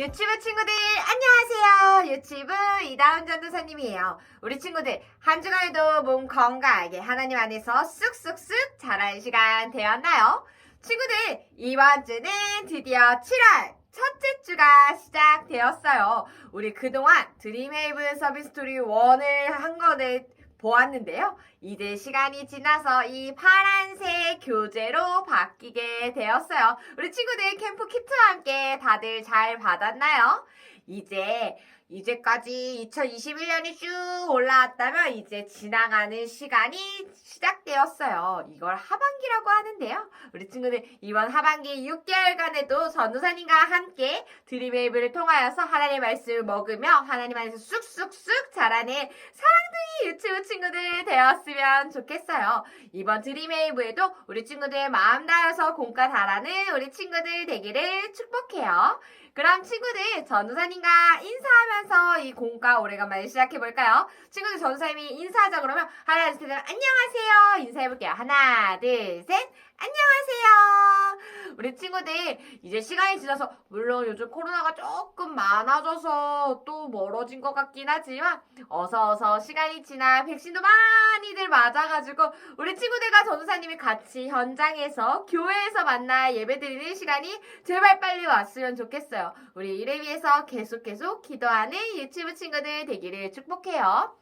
유치부 친구들 안녕하세요. 유치부 이다운 전도사님이에요. 우리 친구들 한 주간에도 몸 건강하게 하나님 안에서 쑥쑥쑥 자라는 시간 되었나요? 친구들 이번 주는 드디어 7월 첫째 주가 시작되었어요. 우리 그동안 드림헤이븐 서비스 스토리 1을 한 거를 보았는데요. 이제 시간이 지나서 이 파란색 교재로 바뀌게 되었어요. 우리 친구들 캠프 키트와 함께 다들 잘 받았나요? 이제 이제까지 2021년이 쭉 올라왔다면 이제 지나가는 시간이 시작되었어요. 이걸 하반기라고 하는데요. 우리 친구들 이번 하반기 6개월간에도 전도사님과 함께 드림웨이브를 통하여서 하나님의 말씀을 먹으며 하나님 안에서 쑥쑥쑥 자라는 사랑둥이 유튜브 친구들 되었으면 좋겠어요. 이번 드림웨이브에도 우리 친구들 마음 다해서 공과 잘하는 우리 친구들 되기를 축복해요. 그럼 친구들 전도사님과 인사하면서 이 공과 오래간만에 시작해볼까요? 친구들 전도사님이 인사하자 그러면 하나 둘 셋 안녕하세요 인사해볼게요. 하나 둘 셋 안녕하세요. 우리 친구들 이제 시간이 지나서 물론 요즘 코로나가 조금 많아져서 또 멀어진 것 같긴 하지만 어서 어서 시간이 지나 백신도 많이들 맞아가지고 우리 친구들과 전도사님이 같이 현장에서 교회에서 만나 예배드리는 시간이 제발 빨리 왔으면 좋겠어요. 우리 이를 위해서 계속 계속 기도하는 유튜브 친구들 되기를 축복해요.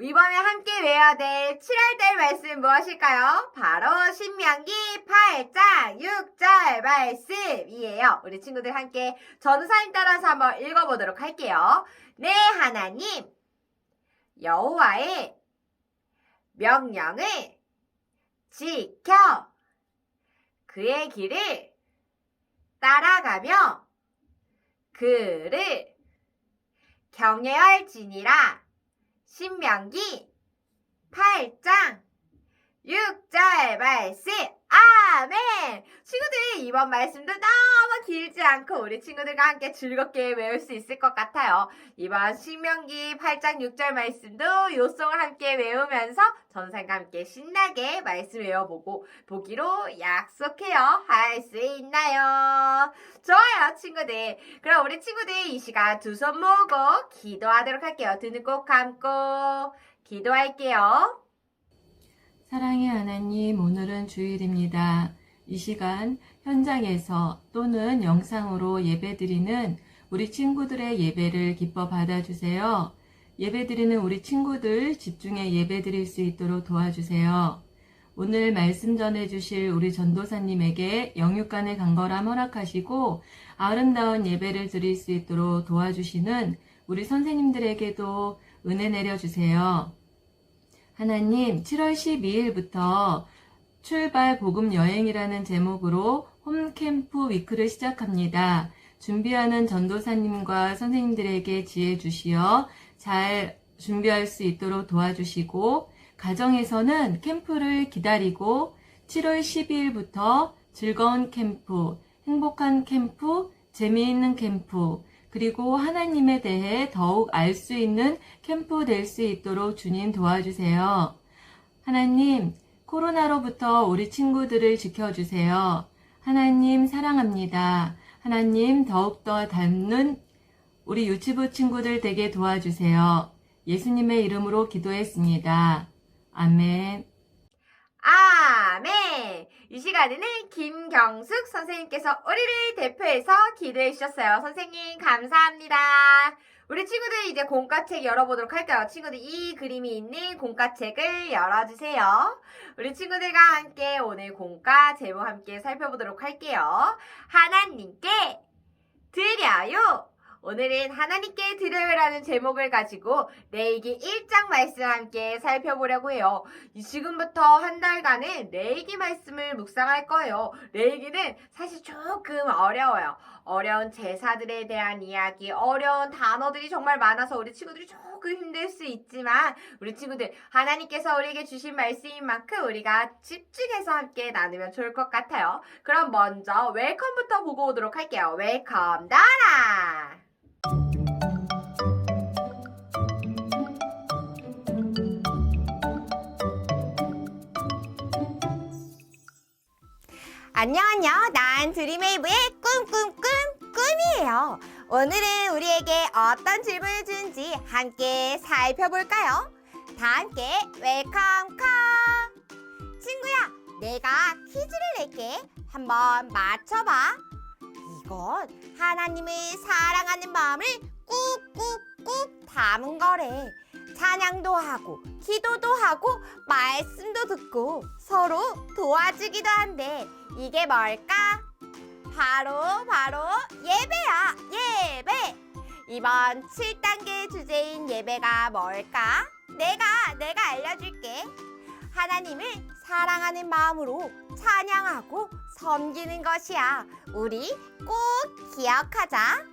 이번에 함께 외워야 될 7월 달 말씀 무엇일까요? 바로 신명기 8장 6절 말씀이에요. 우리 친구들 함께 전사님 따라서 한번 읽어보도록 할게요. 내 하나님 여호와의 명령을 지켜 그의 길을 따라가며 그를 경외할지니라 신명기 8장 6절 말씀 아멘! 친구들이 이번 말씀도 너무 길지 않고 우리 친구들과 함께 즐겁게 외울 수 있을 것 같아요. 이번 신명기 8장 6절 말씀도 요송을 함께 외우면서 전생과 함께 신나게 말씀 외워보고 보기로 약속해요. 할 수 있나요? 좋아요 친구들. 그럼 우리 친구들 이 시간 두 손 모으고 기도하도록 할게요. 두눈꼭 감고 기도할게요 사랑의 하나님, 오늘은 주일입니다. 이 시간 현장에서 또는 영상으로 예배드리는 우리 친구들의 예배를 기뻐 받아주세요. 예배드리는 우리 친구들 집중해 예배드릴 수 있도록 도와주세요. 오늘 말씀 전해주실 우리 전도사님에게 영육간의 강건함 허락하시고 아름다운 예배를 드릴 수 있도록 도와주시는 우리 선생님들에게도 은혜 내려주세요. 하나님, 7월 12일부터 출발 복음 여행이라는 제목으로 홈캠프 위크를 시작합니다. 준비하는 전도사님과 선생님들에게 지혜 주시어 잘 준비할 수 있도록 도와주시고, 가정에서는 캠프를 기다리고 7월 12일부터 즐거운 캠프, 행복한 캠프, 재미있는 캠프, 그리고 하나님에 대해 더욱 알 수 있는 캠프 될 수 있도록 주님 도와주세요. 하나님, 코로나로부터 우리 친구들을 지켜주세요. 하나님 사랑합니다. 하나님 더욱더 닮는 우리 유치부 친구들 되게 도와주세요. 예수님의 이름으로 기도했습니다. 아멘. 아멘! 이 시간에는 김경숙 선생님께서 우리를 대표해서 기도해 주셨어요. 선생님, 감사합니다. 우리 친구들 이제 공과책 열어보도록 할까요? 친구들 이 그림이 있는 공과책을 열어주세요. 우리 친구들과 함께 오늘 공과 제목 함께 살펴보도록 할게요. 하나님께 드려요! 오늘은 하나님께 드려요라는 제목을 가지고 레이기 1장 말씀 함께 살펴보려고 해요. 이 지금부터 한 달간은 레이기 말씀을 묵상할 거예요. 레이기는 사실 조금 어려워요. 어려운 제사들에 대한 이야기, 어려운 단어들이 정말 많아서 우리 친구들이 조금 힘들 수 있지만 우리 친구들 하나님께서 우리에게 주신 말씀인 만큼 우리가 집중해서 함께 나누면 좋을 것 같아요. 그럼 먼저 웰컴부터 보고 오도록 할게요. 웰컴 나라! 안녕 안녕 난 드림웨이브의 꿈꿈꿈 꿈이에요 오늘은 우리에게 어떤 질문을 주는지 함께 살펴볼까요? 다 함께 웰컴 컴! 친구야, 내가 퀴즈를 낼게. 한번 맞춰봐. 이건 하나님을 사랑하는 마음을 꾹꾹꾹 담은 거래. 찬양도 하고, 기도도 하고, 말씀도 듣고, 서로 도와주기도 한대. 이게 뭘까? 바로, 바로 예배야, 예배! 이번 7단계 주제인 예배가 뭘까? 내가, 내가 알려줄게. 하나님을 사랑하는 마음으로 찬양하고 섬기는 것이야. 우리 꼭 기억하자.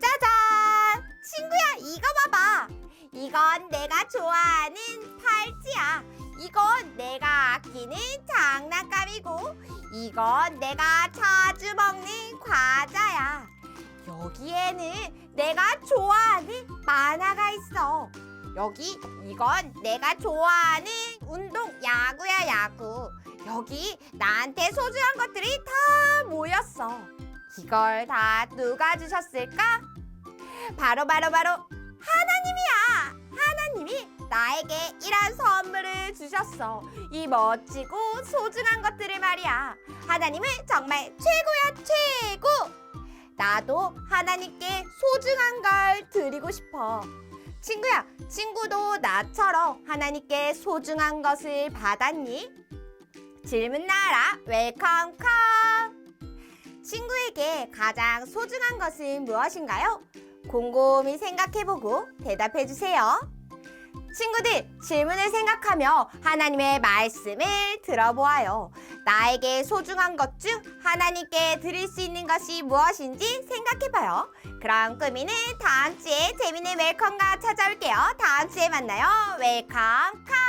짜잔! 친구야, 이거 봐봐. 이건 내가 좋아하는 팔찌야. 이건 내가 아끼는 장난감이고, 이건 내가 자주 먹는 과자야. 여기에는 내가 좋아하는 만화가 있어. 여기 이건 내가 좋아하는 운동 야구야 야구. 여기 나한테 소중한 것들이 다 모였어. 이걸 다 누가 주셨을까? 바로 바로 바로 하나님이야. 하나님이 나에게 이런 선물을 주셨어. 이 멋지고 소중한 것들을 말이야. 하나님은 정말 최고야 최고. 나도 하나님께 소중한 걸 드리고 싶어. 친구야, 친구도 나처럼 하나님께 소중한 것을 받았니? 질문 나라 웰컴 컴! 친구에게 가장 소중한 것은 무엇인가요? 곰곰이 생각해보고 대답해주세요. 친구들, 질문을 생각하며 하나님의 말씀을 들어보아요. 나에게 소중한 것 중 하나님께 드릴 수 있는 것이 무엇인지 생각해봐요. 그럼 꾸미는 다음 주에 재미있는 웰컴과 찾아올게요. 다음 주에 만나요. 웰컴 컴!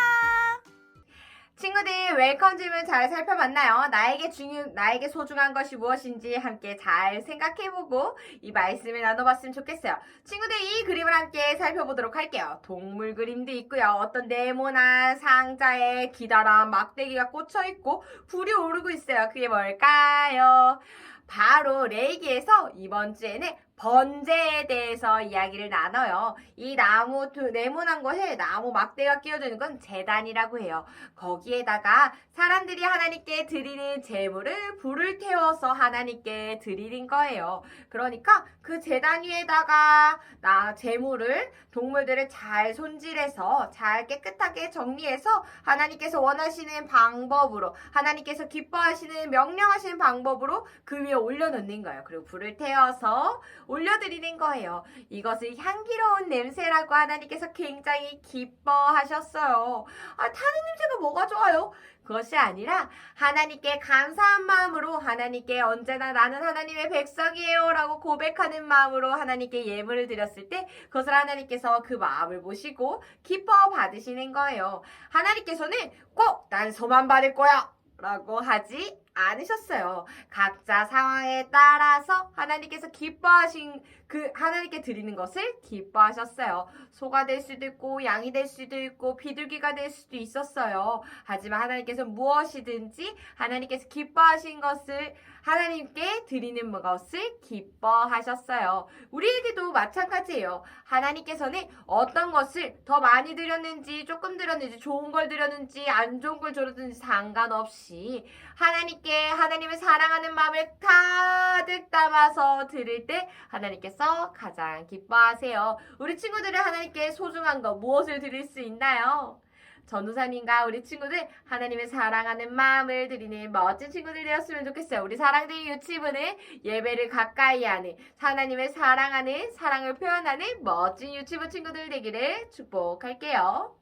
친구들 웰컴 질문 잘 살펴봤나요? 나에게 중요 나에게 소중한 것이 무엇인지 함께 잘 생각해보고 이 말씀을 나눠봤으면 좋겠어요. 친구들 이 그림을 함께 살펴보도록 할게요. 동물 그림도 있고요. 어떤 네모난 상자에 기다란 막대기가 꽂혀 있고 불이 오르고 있어요. 그게 뭘까요? 바로 레이기에서 이번 주에는 번제에 대해서 이야기를 나눠요. 이 나무 두- 네모난 것에 나무 막대가 끼어져 있는 건 재단이라고 해요. 거기에다가 사람들이 하나님께 드리는 제물을 불을 태워서 하나님께 드리는 거예요. 그러니까 그 재단 위에다가 나 제물을 동물들을 잘 손질해서 잘 깨끗하게 정리해서 하나님께서 원하시는 방법으로 하나님께서 기뻐하시는 명령하시는 방법으로 그 위에 올려놓는 거예요. 그리고 불을 태워서 올려드리는 거예요. 이것을 향기로운 냄새라고 하나님께서 굉장히 기뻐하셨어요. 아, 타는 냄새가 뭐가 좋아요? 그것이 아니라 하나님께 감사한 마음으로 하나님께 언제나 나는 하나님의 백성이에요 라고 고백하는 마음으로 하나님께 예물을 드렸을 때 그것을 하나님께서 그 마음을 보시고 기뻐 받으시는 거예요. 하나님께서는 꼭 난 소만 받을 거야 라고 하지 않으셨어요. 각자 상황에 따라서 하나님께서 기뻐하신 그 하나님께 드리는 것을 기뻐하셨어요. 소가 될 수도 있고 양이 될 수도 있고 비둘기가 될 수도 있었어요. 하지만 하나님께서 무엇이든지 하나님께서 기뻐하신 것을 하나님께 드리는 것을 기뻐하셨어요. 우리에게도 마찬가지예요. 하나님께서는 어떤 것을 더 많이 드렸는지 조금 드렸는지 좋은 걸 드렸는지 안 좋은 걸 드렸는지 상관없이 하나님께 하나님을 사랑하는 마음을 가득 담아서 드릴 때 하나님께서 가장 기뻐하세요. 우리 친구들은 하나님께 소중한 거 무엇을 드릴 수 있나요? 전우사님과 우리 친구들 하나님을 사랑하는 마음을 드리는 멋진 친구들 되었으면 좋겠어요. 우리 사랑둥이 유치부는 예배를 가까이 하는 하나님을 사랑하는 사랑을 표현하는 멋진 유치부 친구들 되기를 축복할게요.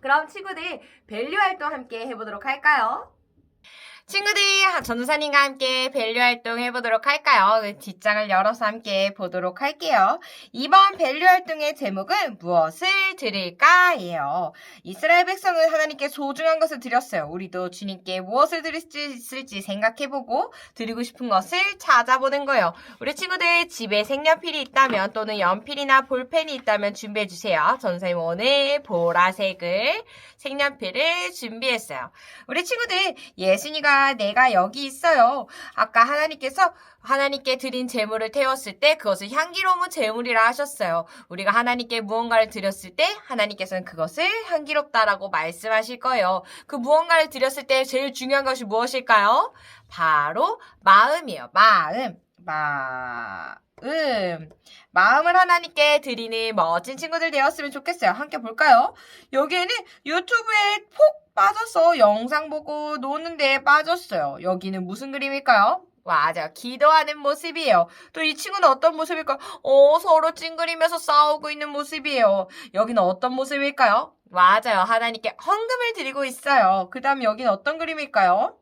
그럼 친구들 밸류 활동 함께 해보도록 할까요? 친구들 전우사님과 함께 밸류 활동 해보도록 할까요? 그 뒷장을 열어서 함께 보도록 할게요. 이번 밸류 활동의 제목은 무엇을 드릴까예요. 이스라엘 백성은 하나님께 소중한 것을 드렸어요. 우리도 주님께 무엇을 드릴 수 있을지 생각해보고 드리고 싶은 것을 찾아보는 거예요. 우리 친구들 집에 색연필이 있다면 또는 연필이나 볼펜이 있다면 준비해주세요. 전사님 오늘 보라색을 색연필을 준비했어요. 우리 친구들 예순이가 내가 여기 있어요. 아까 하나님께서 하나님께 드린 제물을 태웠을 때 그것을 향기로운 제물이라 하셨어요. 우리가 하나님께 무언가를 드렸을 때 하나님께서는 그것을 향기롭다라고 말씀하실 거예요. 그 무언가를 드렸을 때 제일 중요한 것이 무엇일까요? 바로 마음이에요. 마음. 마 음. 마음을 하나님께 드리는 멋진 친구들 되었으면 좋겠어요. 함께 볼까요? 여기에는 유튜브에 폭 빠져서 영상 보고 노는데 빠졌어요. 여기는 무슨 그림일까요? 맞아. 기도하는 모습이에요. 또 이 친구는 어떤 모습일까요? 어, 서로 찡그리면서 싸우고 있는 모습이에요. 여기는 어떤 모습일까요? 맞아요. 하나님께 헌금을 드리고 있어요. 그 다음 여기는 어떤 그림일까요?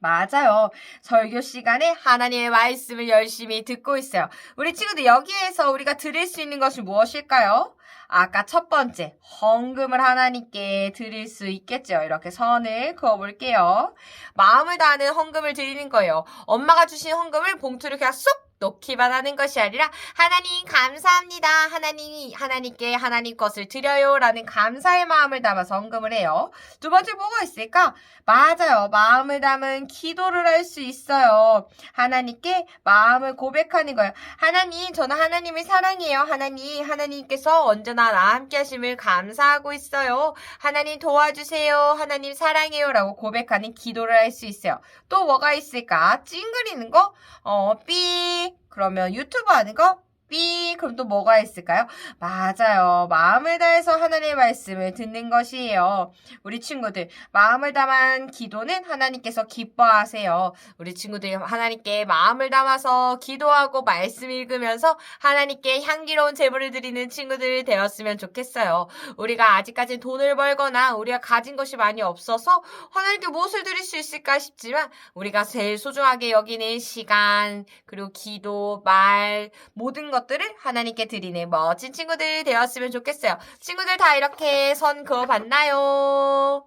맞아요. 설교 시간에 하나님의 말씀을 열심히 듣고 있어요. 우리 친구들 여기에서 우리가 드릴 수 있는 것이 무엇일까요? 아까 첫 번째, 헌금을 하나님께 드릴 수 있겠죠. 이렇게 선을 그어볼게요. 마음을 다하는 헌금을 드리는 거예요. 엄마가 주신 헌금을 봉투를 그냥 쏙 놓기만 하는 것이 아니라 하나님 감사합니다. 하나님이 하나님께 하나님 것을 드려요라는 감사의 마음을 담아서 헌금을 해요. 두 번째 뭐가 있을까? 맞아요. 마음을 담은 기도를 할 수 있어요. 하나님께 마음을 고백하는 거예요. 하나님, 저는 하나님을 사랑해요. 하나님, 하나님께서 언제나 나와 함께 하심을 감사하고 있어요. 하나님 도와주세요. 하나님 사랑해요. 라고 고백하는 기도를 할 수 있어요. 또 뭐가 있을까? 찡그리는 거? 어, 삐. 그러면 유튜브 거? 삐. 그럼 또 뭐가 있을까요? 맞아요. 마음을 다해서 하나님의 말씀을 듣는 것이에요. 우리 친구들, 마음을 담은 기도는 하나님께서 기뻐하세요. 우리 친구들 하나님께 마음을 담아서 기도하고 말씀 읽으면서 하나님께 향기로운 제물을 드리는 친구들 되었으면 좋겠어요. 우리가 아직까지 돈을 벌거나 우리가 가진 것이 많이 없어서 하나님께 무엇을 드릴 수 있을까 싶지만 우리가 제일 소중하게 여기는 시간, 그리고 기도, 말, 모든 것 들을 하나님께 드리는 멋진 친구들 되었으면 좋겠어요. 친구들 다 이렇게 선 그어봤나요?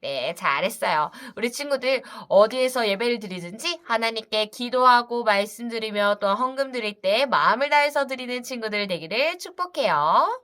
네, 잘했어요. 우리 친구들 어디에서 예배를 드리든지 하나님께 기도하고 말씀드리며 또 헌금 드릴 때 마음을 다해서 드리는 친구들 되기를 축복해요.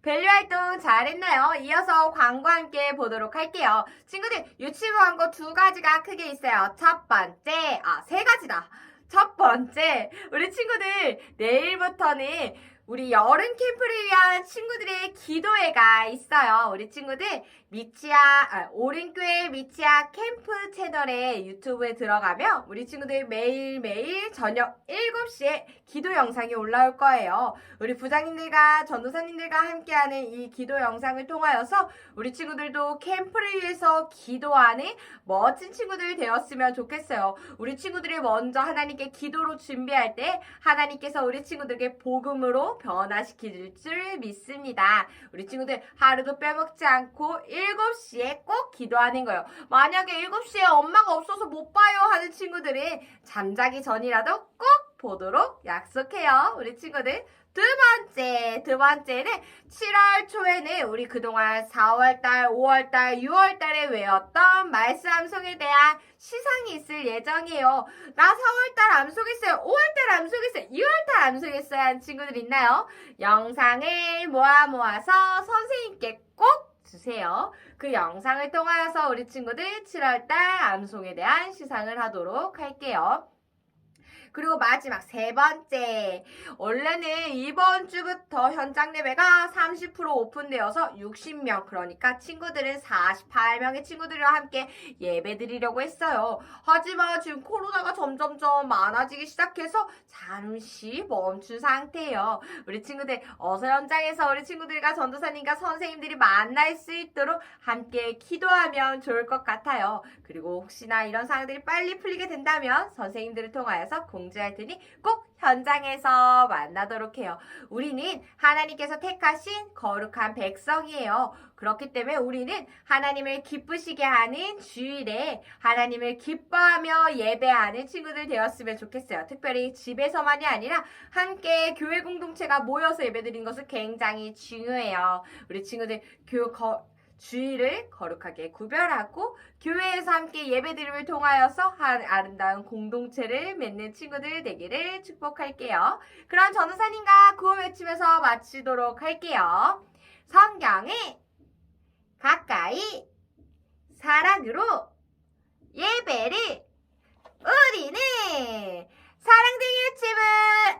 밸류 활동 잘했나요? 이어서 광고 함께 보도록 할게요. 친구들, 유치부 광고 두 가지가 크게 있어요. 첫 번째, 아, 세 가지다. 첫 번째, 우리 친구들, 내일부터는 우리 여름 캠프를 위한 친구들의 기도회가 있어요. 우리 친구들, 미치아, 아, 오른교회 미치아 캠프 채널에 유튜브에 들어가면 우리 친구들 매일매일 저녁 7시에 기도 영상이 올라올 거예요. 우리 부장님들과 전도사님들과 함께하는 이 기도 영상을 통하여서 우리 친구들도 캠프를 위해서 기도하는 멋진 친구들 되었으면 좋겠어요. 우리 친구들이 먼저 하나님께 기도로 준비할 때 하나님께서 우리 친구들에게 복음으로 변화시킬 줄 믿습니다. 우리 친구들 하루도 빼먹지 않고 7시에 꼭 기도하는 거예요. 만약에 7시에 엄마가 없어서 못 봐요 하는 친구들이 잠자기 전이라도 꼭 보도록 약속해요. 우리 친구들. 두 번째, 두 번째는 7월 초에는 우리 그동안 4월달, 5월달, 6월달에 외웠던 말씀 암송에 대한 시상이 있을 예정이에요. 나 4월달 암송했어요. 5월달 암송했어요. 6월달 암송했어요. 하는 친구들 있나요? 영상을 모아 모아서 선생님께 꼭 주세요. 그 영상을 통하여서 우리 친구들 7월달 암송에 대한 시상을 하도록 할게요. 그리고 마지막 세 번째. 원래는 이번 주부터 현장 예배가 30% 오픈되어서 60명, 그러니까 친구들은 48명의 친구들과 함께 예배 드리려고 했어요. 하지만 지금 코로나가 점점점 많아지기 시작해서 잠시 멈춘 상태예요. 우리 친구들 어서 현장에서 우리 친구들과 전도사님과 선생님들이 만날 수 있도록 함께 기도하면 좋을 것 같아요. 그리고 혹시나 이런 상황들이 빨리 풀리게 된다면 선생님들을 통하여서 공 지할 테니 꼭 현장에서 만나도록 해요. 우리는 하나님께서 택하신 거룩한 백성이에요. 그렇기 때문에 우리는 하나님을 기쁘시게 하는 주일에 하나님을 기뻐하며 예배하는 친구들 되었으면 좋겠어요. 특별히 집에서만이 아니라 함께 교회 공동체가 모여서 예배드리는 것은 굉장히 중요해요. 우리 친구들 교, 거, 주의를 거룩하게 구별하고 교회에서 함께 예배드림을 통하여서 한 아름다운 공동체를 맺는 친구들 되기를 축복할게요. 그럼 전우사님과 구호 외치면서 마치도록 할게요. 성경에 가까이 사랑으로 예배를 우리는 사랑댕이 유튜브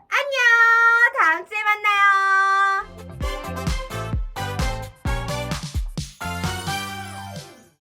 안녕 다음주에 만나요